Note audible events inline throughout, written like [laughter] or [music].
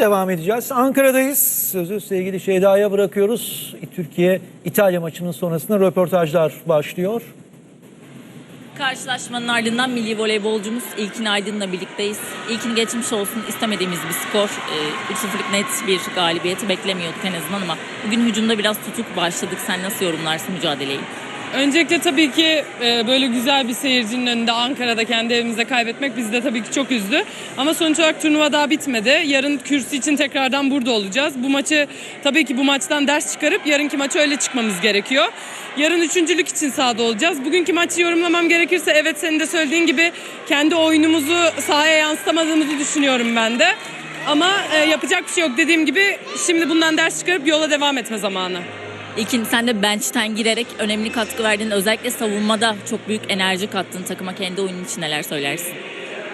devam edeceğiz. Ankara'dayız. Sözü sevgili Şeyda'ya bırakıyoruz. Türkiye-İtalya maçının sonrasında röportajlar başlıyor. Karşılaşmanın ardından milli voleybolcumuz İlkin Aydın'la birlikteyiz. İlkin geçmiş olsun istemediğimiz bir skor. Ee, 3-0'lık net bir galibiyeti beklemiyorduk en azından ama bugün hücumda biraz tutuk başladık. Sen nasıl yorumlarsın mücadeleyi? Öncelikle tabii ki e, böyle güzel bir seyircinin önünde Ankara'da kendi evimizde kaybetmek bizi de tabii ki çok üzdü. Ama sonuç olarak turnuva daha bitmedi. Yarın kürsü için tekrardan burada olacağız. Bu maçı tabii ki bu maçtan ders çıkarıp yarınki maça öyle çıkmamız gerekiyor. Yarın üçüncülük için sahada olacağız. Bugünkü maçı yorumlamam gerekirse evet senin de söylediğin gibi kendi oyunumuzu sahaya yansıtamadığımızı düşünüyorum ben de. Ama e, yapacak bir şey yok dediğim gibi şimdi bundan ders çıkarıp yola devam etme zamanı. İlkin sen de bench'ten girerek önemli katkı verdin. Özellikle savunmada çok büyük enerji kattın takıma. Kendi oyunun için neler söylersin?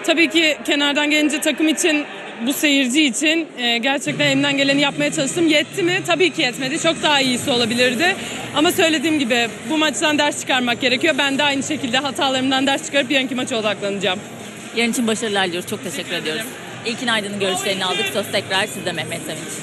Tabii ki kenardan gelince takım için bu seyirci için e, gerçekten elimden geleni yapmaya çalıştım. Yetti mi? Tabii ki yetmedi. Çok daha iyisi olabilirdi. Ama söylediğim gibi bu maçtan ders çıkarmak gerekiyor. Ben de aynı şekilde hatalarımdan ders çıkarıp yarınki maça odaklanacağım. Yarın için başarılar diliyoruz. Çok teşekkür ediyoruz. İlkin Aydın'ın görüşlerini aldık. Söz tekrar sizde Mehmet Sevinç.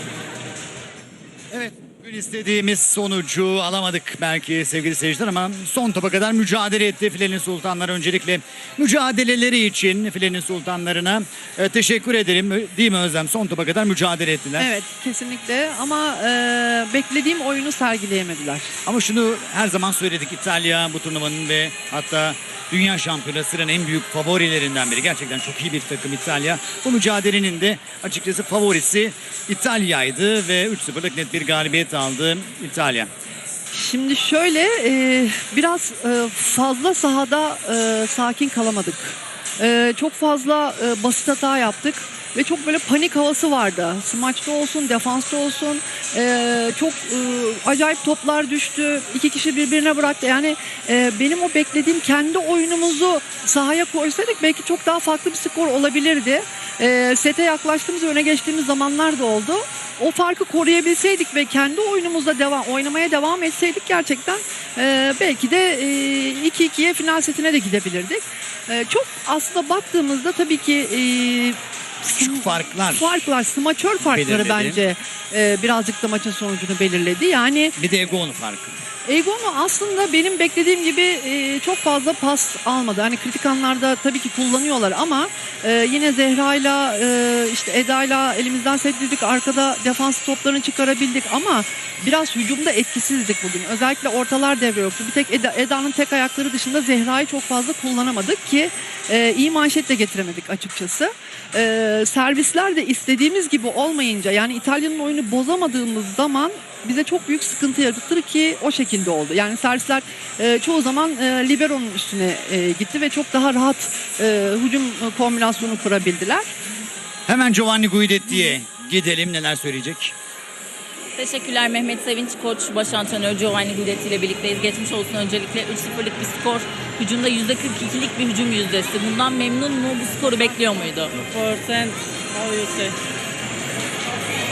Evet. İstediğimiz sonucu alamadık belki sevgili seyirciler ama son topa kadar mücadele etti Filenin Sultanlar. Öncelikle mücadeleleri için Filenin Sultanlarına e, teşekkür ederim. Değil mi Özlem? Son topa kadar mücadele ettiler. Evet kesinlikle ama e, beklediğim oyunu sergileyemediler. Ama şunu her zaman söyledik İtalya bu turnuvanın ve hatta Dünya Şampiyonası'nın en büyük favorilerinden biri. Gerçekten çok iyi bir takım İtalya. Bu mücadelenin de açıkçası favorisi İtalya'ydı ve 3-0'lık net bir galibiyet aldı İtalya. Şimdi şöyle e, biraz e, fazla sahada e, sakin kalamadık. Çok fazla e, basit hata yaptık ve çok böyle panik havası vardı. Smaçta olsun, defansta olsun. E, çok e, acayip toplar düştü. İki kişi birbirine bıraktı. Yani e, benim o beklediğim kendi oyunumuzu sahaya koysaydık belki çok daha farklı bir skor olabilirdi. E, sete yaklaştığımız, öne geçtiğimiz zamanlar da oldu. O farkı koruyabilseydik ve kendi oyunumuzda devam oynamaya devam etseydik gerçekten e, belki de e, 2-2'ye final setine de gidebilirdik. E, çok aslında baktığımızda tabii ki e, Küçük farklar. farklar, smaçör farkları Belirledi. bence e, birazcık da maçın sonucunu belirledi. Yani Bir de Ego'nun farkı. Egon'u aslında benim beklediğim gibi e, çok fazla pas almadı. Hani kritik anlarda tabii ki kullanıyorlar ama e, yine Zehra'yla e, işte Eda'yla elimizden sektirdik. Arkada defans toplarını çıkarabildik ama biraz hücumda etkisizdik bugün. Özellikle ortalar devre yoktu. Bir tek Eda, Eda'nın tek ayakları dışında Zehra'yı çok fazla kullanamadık ki e, iyi manşet de getiremedik açıkçası. E, servisler de istediğimiz gibi olmayınca yani İtalya'nın oyunu bozamadığımız zaman bize çok büyük sıkıntı yaratır ki o şekilde oldu. Yani servisler e, çoğu zaman e, libero'nun üstüne e, gitti ve çok daha rahat e, hücum kombinasyonu kurabildiler. Hemen Giovanni Guidetti'ye gidelim neler söyleyecek. Teşekkürler Mehmet Sevinç. Koç baş antrenör Giovanni Guidetti ile birlikteyiz. Geçmiş olsun öncelikle 3-0'lık bir skor. Hücumda %42'lik bir hücum yüzdesi. Bundan memnun mu? Bu skoru bekliyor muydu? Percent, how you say?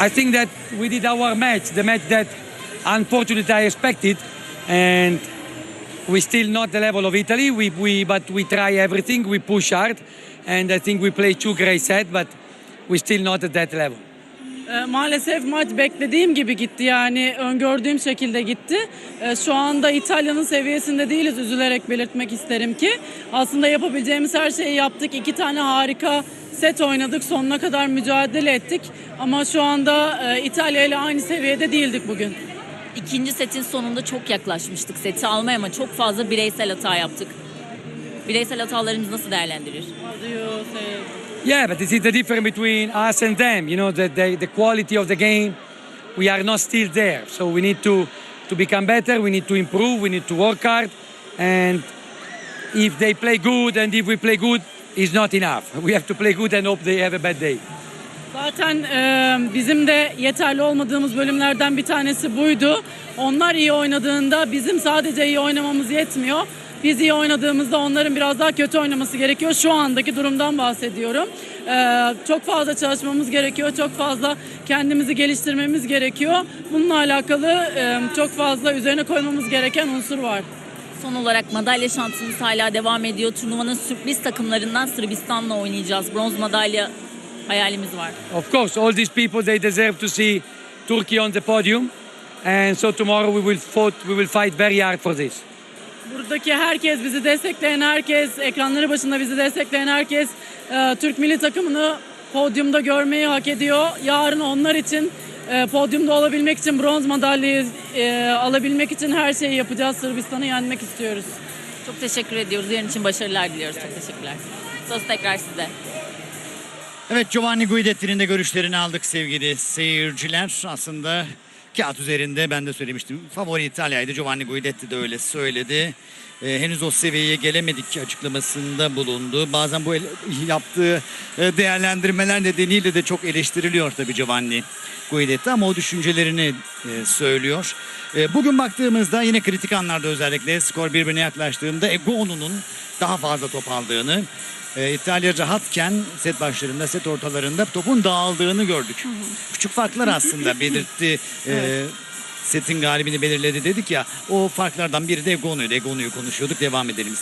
I think that we did our match, the match that unfortunately I expected, and we still not the level of Italy. We, we but we try everything. We push hard, and I think we play two great sets, but we still not at that level. E, Maalesef maç beklediğim gibi gitti yani öngördüğüm şekilde gitti. E, Şu anda İtalya'nın seviyesinde değiliz üzülerek belirtmek isterim ki. Aslında yapabileceğimiz her şeyi yaptık. İki tane harika set oynadık. Sonuna kadar mücadele ettik. Ama şu anda e, İtalya ile aynı seviyede değildik bugün. İkinci setin sonunda çok yaklaşmıştık seti almaya ama çok fazla bireysel hata yaptık. Bireysel hatalarımızı nasıl değerlendirir? Yeah, but this is the difference between us and them. You know, the, the, the quality of the game, we are not still there. So we need to, to become better, we need to improve, we need to work hard. And if they play good and if we play good, it's not enough. [laughs] We have to play good and hope they have a bad day. Zaten e, bizim de yeterli olmadığımız bölümlerden bir tanesi buydu. Onlar iyi oynadığında bizim sadece iyi oynamamız yetmiyor. Biz iyi oynadığımızda onların biraz daha kötü oynaması gerekiyor. Şu andaki durumdan bahsediyorum. E, çok fazla çalışmamız gerekiyor. Çok fazla kendimizi geliştirmemiz gerekiyor. Bununla alakalı e, çok fazla üzerine koymamız gereken unsur var. Son olarak madalya şansımız hala devam ediyor. Turnuvanın sürpriz takımlarından Sırbistan'la oynayacağız. Bronz madalya hayalimiz var. Of course, all these people they deserve to see Turkey on the podium, and so tomorrow we will fought, we will fight very hard for this. Buradaki herkes, bizi destekleyen herkes, ekranları başında bizi destekleyen herkes e, Türk milli takımını podyumda görmeyi hak ediyor. Yarın onlar için e, podyumda olabilmek için bronz madalyayı e, alabilmek için her şeyi yapacağız. Sırbistan'ı yenmek istiyoruz. Çok teşekkür ediyoruz. Yarın için başarılar diliyoruz. Çok teşekkürler. Söz tekrar size. Evet Giovanni Guidetti'nin de görüşlerini aldık sevgili seyirciler. Aslında kağıt üzerinde ben de söylemiştim. Favori İtalya'ydı. Giovanni Guidetti de öyle söyledi. Ee, henüz o seviyeye gelemedik açıklamasında bulundu. Bazen bu ele- yaptığı e, değerlendirmeler nedeniyle de çok eleştiriliyor tabii Giovanni Guidetti ama o düşüncelerini e, söylüyor. E, bugün baktığımızda yine kritik anlarda özellikle skor birbirine yaklaştığında Egonu'nun daha fazla top aldığını e, İtalya rahatken set başlarında, set ortalarında topun dağıldığını gördük. Küçük farklar aslında [laughs] belirtti. E, setin galibini belirledi dedik ya. O farklardan biri de Egonu'ydu. Egonu'yu konuşuyorduk. Devam edelim.